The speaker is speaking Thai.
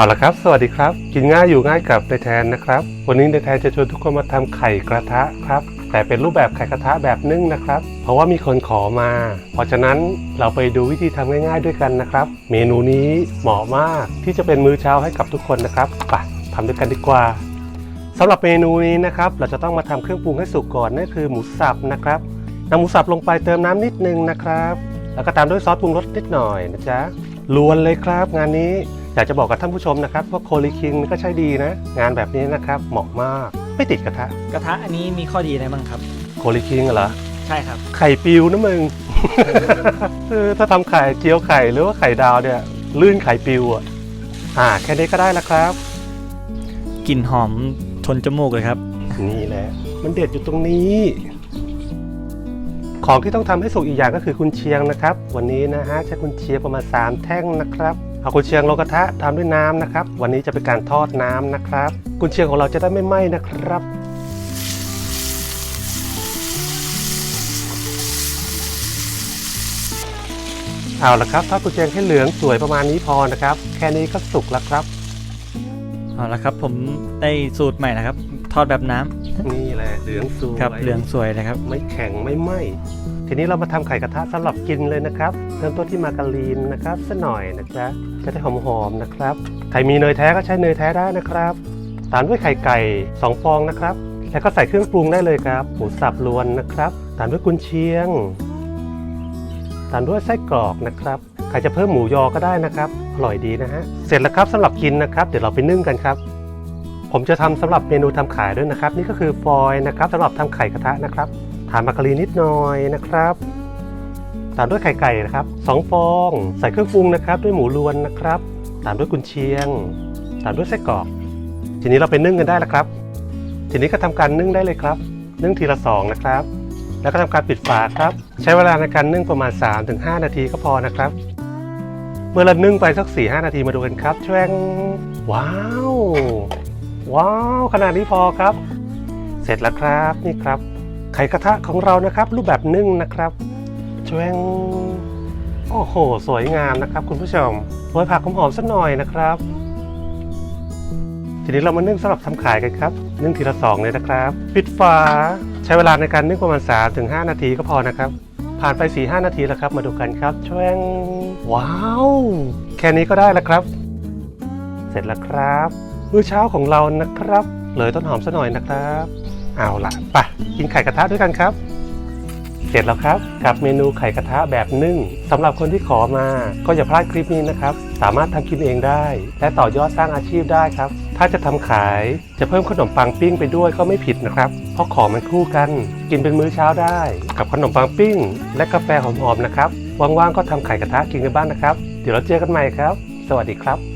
เอาละครับ สวัสดีครับ กินง่ายอยู่ง่ายกับในแทนนะครับ วันนี้ในแทนจะชวนทุกคนมาทำไข่กระทะครับ แต่เป็นรูปแบบไข่กระทะแบบนึ่งนะครับ เพราะว่ามีคนขอมา เพราะฉะนั้นเราไปดูวิธีทำง่าย ๆ ด้วยกันนะครับ เมนูนี้เหมาะมากที่จะเป็นมื้อเช้าให้กับทุกคนนะครับไปทำด้วยกันดีกว่าสำหรับเมนูนี้นะครับเราจะต้องมาทำเครื่องปรุงให้สุกก่อนนั่นคือหมูสับนะครับนำหมูสับลงไปเติมน้ำนิดนึงนะครับ แล้วก็ตามด้วยซอสปรุงรสนิดหน่อยนะจ๊ะลวนเลยครับ งานนี้ อยากจะบอกกับท่านผู้ชมนะครับว่าโคลีคิงก็ใช้ดีนะ งานแบบนี้นะครับเหมาะมากไม่ติดกระทะกระทะอันนี้มีข้อดีอะไรบ้างครับ โคลีคิงเหรอใช่ครับ ไข่ปิวนะมึง เออถ้าทำไข่เจียวไข่หรือว่าไข่ดาวเนี่ย ลื่นไข่ปิวอะอ่าแค่นี้ก็ได้แล้วครับ กลิ่นหอมทนจมูกเลยครับ นี่แหละ มันเด็ดอยู่ตรงนี้ ของที่ต้องทำให้สุกอีกอย่างก็คือกุนเชียงนะครับ วันนี้นะฮะใช้กุนเชียงประมาณ3แท่งนะครับ เอากุนเชียงลงกระทะตามด้วยน้ำนะครับ วันนี้จะเป็นการทอดน้ำนะครับ กุนเชียงของเราจะได้ไม่ไหม้นะครับเอาละครับทอดกุนเชียงให้เหลืองสวยประมาณนี้พอนะครับ แค่นี้ก็สุกแล้วครับเอาละครับผมได้สูตรใหม่นะครับ ทอดแบบน้ำนี่แหละเหลืองสวยครับเหลืองสวยเลยครับ ไม่แข็งไม่ไหม ทีนี้เรามาทำไข่กระทะสำหรับกินเลยนะครับ เริ่มต้นที่มาการีนนะครับสักหน่อยนะจ๊ะจะได้หอมๆนะครับใครมีเนยแท้ก็ใช้เนยแท้ได้นะครับ ตามด้วยไข่ไก่ 2 ฟองนะครับ แล้วก็ใส่เครื่องปรุงได้เลยครับหมูสับรวนนะครับ ตามด้วยกุนเชียง ตามด้วยไส้กรอกนะครับใครจะเพิ่มหมูยอก็ได้นะครับ อร่อยดีนะฮะ เสร็จแล้วครับสำหรับกินนะครับ เดี๋ยวเราไปนึ่งกันครับ ผมจะทำสำหรับเมนูทำขายด้วยนะครับ นี่ก็คือฟอยล์นะครับสำหรับทำไข่กระทะนะครับ ทานมาการีนิดหน่อยนะครับตามด้วยไข่ไก่นะครับสองฟอง ใส่เครื่องปรุงนะครับ ด้วยหมูรวนนะครับ ตามด้วยกุนเชียง ตามด้วยไส้กรอก ทีนี้เราไปนึ่งกันได้แล้วครับ ทีนี้ก็ทำการนึ่งได้เลยครับ นึ่งทีละสองนะครับ แล้วก็ทำการปิดฝาครับ ใช้เวลาในการนึ่งประมาณ 3-5 นาทีก็พอนะครับ เมื่อเรานึ่งไปสัก 4-5 นาทีมาดูกันครับแช่งว้าว ว้าว ขนาดนี้พอครับ เสร็จแล้วครับนี่ครับ ไข่กระทะของเรานะครับ รูปแบบนึ่งนะครับช่งโอ้โห สวยงามนะครับ คุณผู้ชมโรยผักหอมๆสักหน่อยนะครับ ทีนี้เรามานึ่งสำหรับทำขายกันครับ นึ่งทีละสองเลยนะครับ ปิดฝาใช้เวลาในการนึ่งประมาณ3ถึง5นาทีก็พอนะครับ ผ่านไป 4-5 นาทีแล้วครับ มาดูกันครับช่งว้าว แค่นี้ก็ได้แล้วครับ เสร็จแล้วครับ มื้อเช้าของเรานะครับ เลยต้นหอมซะหน่อยนะครับ เอาล่ะไปกินไข่กระทะด้วยกันครับ เสร็จแล้วครับ กับเมนูไข่กระทะแบบนึ่งสำหรับคนที่ขอมาก็อย่าพลาดคลิปนี้นะครับ สามารถทำกินเองได้ และต่อยอดสร้างอาชีพได้ครับ ถ้าจะทำขายจะเพิ่มขนมปังปิ้งไปด้วยก็ไม่ผิดนะครับ เพราะของมันคู่กัน กินเป็นมื้อเช้าได้ กับขนมปังปิ้ง และกาแฟหอมๆนะครับว่างๆก็ทำไข่กระทะกินกันบ้างนะครับ เดี๋ยวเราเจอกันใหม่ครับ สวัสดีครับ